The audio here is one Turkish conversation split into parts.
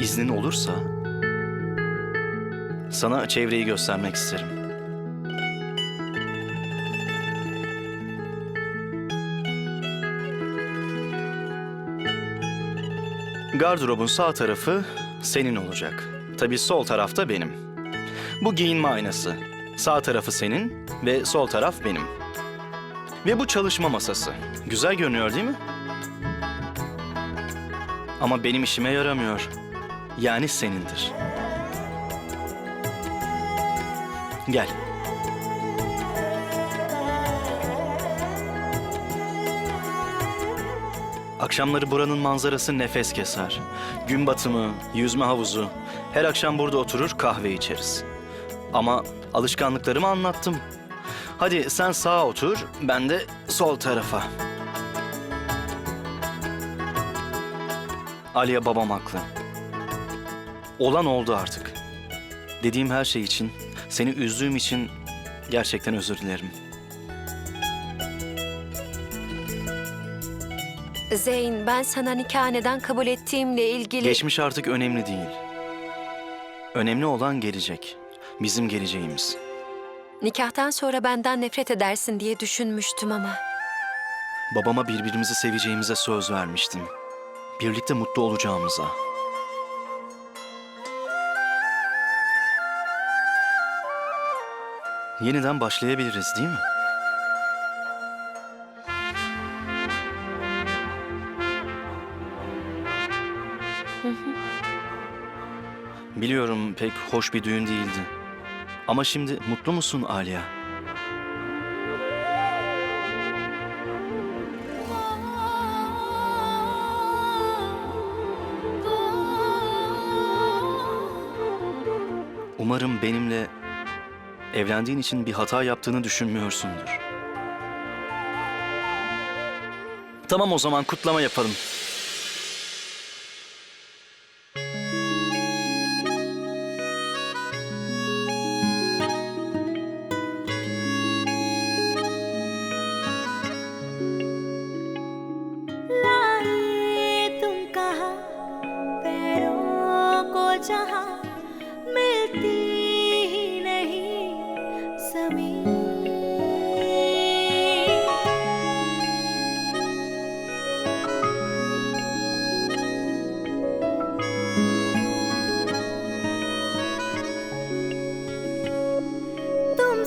İznin olursa sana çevreyi göstermek isterim. Gardırobun sağ tarafı senin olacak. Tabii sol tarafta benim. Bu giyinme aynası. Sağ tarafı senin ve sol taraf benim. Ve bu çalışma masası. Güzel görünüyor değil mi? Ama benim işime yaramıyor. Yani senindir. Gel. Akşamları buranın manzarası nefes keser. Gün batımı, yüzme havuzu. Her akşam burada oturur kahve içeriz. Ama alışkanlıklarımı anlattım. Hadi sen sağa otur, ben de sol tarafa. Aliye babam haklı. Olan oldu artık. Dediğim her şey için, seni üzdüğüm için gerçekten özür dilerim. Zeyn, ben sana nikah neden kabul ettiğimle ilgili... Geçmiş artık önemli değil. Önemli olan gelecek. Bizim geleceğimiz. Nikahtan sonra benden nefret edersin diye düşünmüştüm ama... Babama birbirimizi seveceğimize söz vermiştim. Birlikte mutlu olacağımıza. Yeniden başlayabiliriz değil mi? Biliyorum pek hoş bir düğün değildi. Ama şimdi mutlu musun Aliya? Umarım benimle evlendiğin için bir hata yaptığını düşünmüyorsundur. Tamam o zaman kutlama yapalım. लाए तुम कहा पैरों को जहां मिलती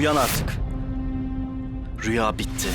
Uyan artık. Rüya bitti.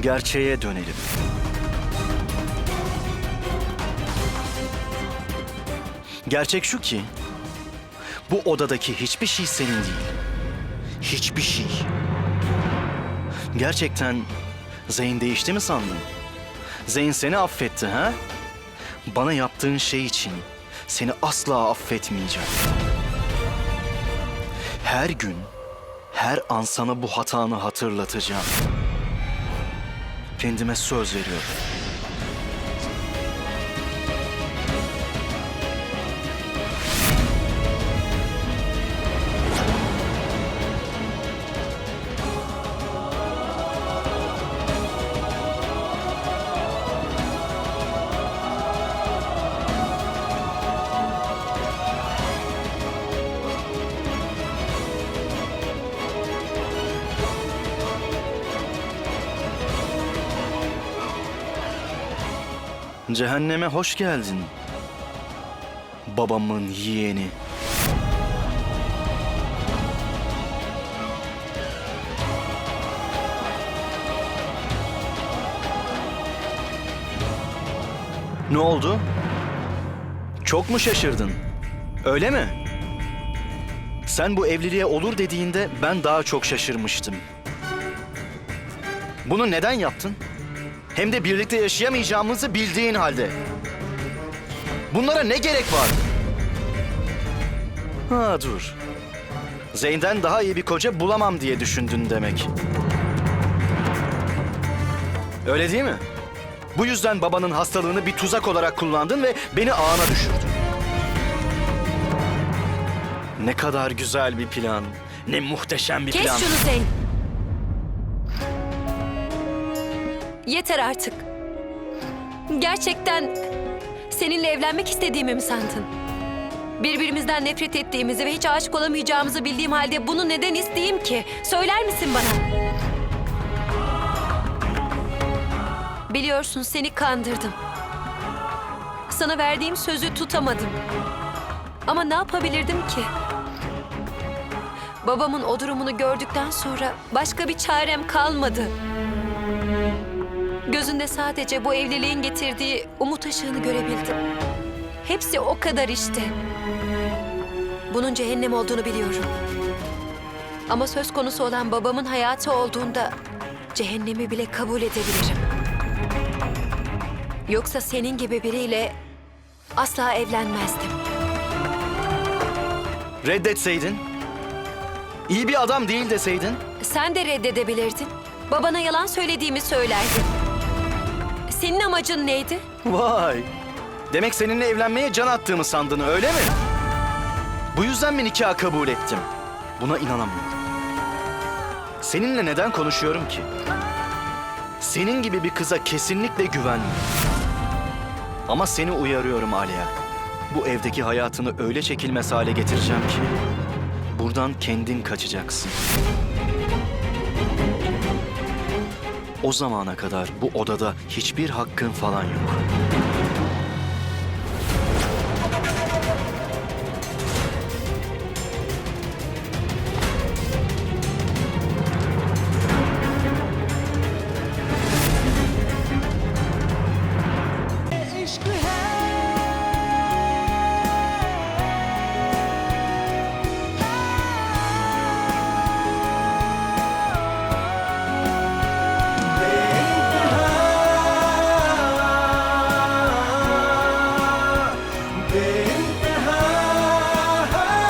Gerçeğe dönelim. Gerçek şu ki bu odadaki hiçbir şey senin değil. Hiçbir şey. Gerçekten Zeyn değişti mi sandın? Zeyn seni affetti ha? Bana yaptığın şey için seni asla affetmeyeceğim. Her gün, her an sana bu hatanı hatırlatacağım. Kendime söz veriyorum. Cehenneme hoş geldin. Babamın yeğeni. Ne oldu? Çok mu şaşırdın? Öyle mi? Sen bu evliliğe olur dediğinde ben daha çok şaşırmıştım. Bunu neden yaptın? Hem de birlikte yaşayamayacağımızı bildiğin halde. Bunlara ne gerek var? Ha dur. Zeyn'den daha iyi bir koca bulamam diye düşündün demek. Öyle değil mi? Bu yüzden babanın hastalığını bir tuzak olarak kullandın ve beni ağına düşürdün. Ne kadar güzel bir plan. Ne muhteşem bir Kes plan. şunu Zeyn. Yeter artık. Gerçekten seninle evlenmek istediğimi mi sandın? Birbirimizden nefret ettiğimizi ve hiç aşık olamayacağımızı bildiğim halde bunu neden isteyeyim ki? Söyler misin bana? Biliyorsun seni kandırdım. Sana verdiğim sözü tutamadım. Ama ne yapabilirdim ki? Babamın o durumunu gördükten sonra başka bir çarem kalmadı. Gözünde sadece bu evliliğin getirdiği umut ışığını görebildim. Hepsi o kadar işte. Bunun cehennem olduğunu biliyorum. Ama söz konusu olan babamın hayatı olduğunda cehennemi bile kabul edebilirim. Yoksa senin gibi biriyle asla evlenmezdim. Reddetseydin. İyi bir adam değil deseydin. Sen de reddedebilirdin. Babana yalan söylediğimi söylerdin. Senin amacın neydi? Vay. Demek seninle evlenmeye can attığımı sandın öyle mi? Bu yüzden mi nikah kabul ettim? Buna inanamıyorum. Seninle neden konuşuyorum ki? Senin gibi bir kıza kesinlikle güvenmiyorum. Ama seni uyarıyorum Aliye. Bu evdeki hayatını öyle çekilmez hale getireceğim ki... ...buradan kendin kaçacaksın. O zamana kadar bu odada hiçbir hakkın falan yok.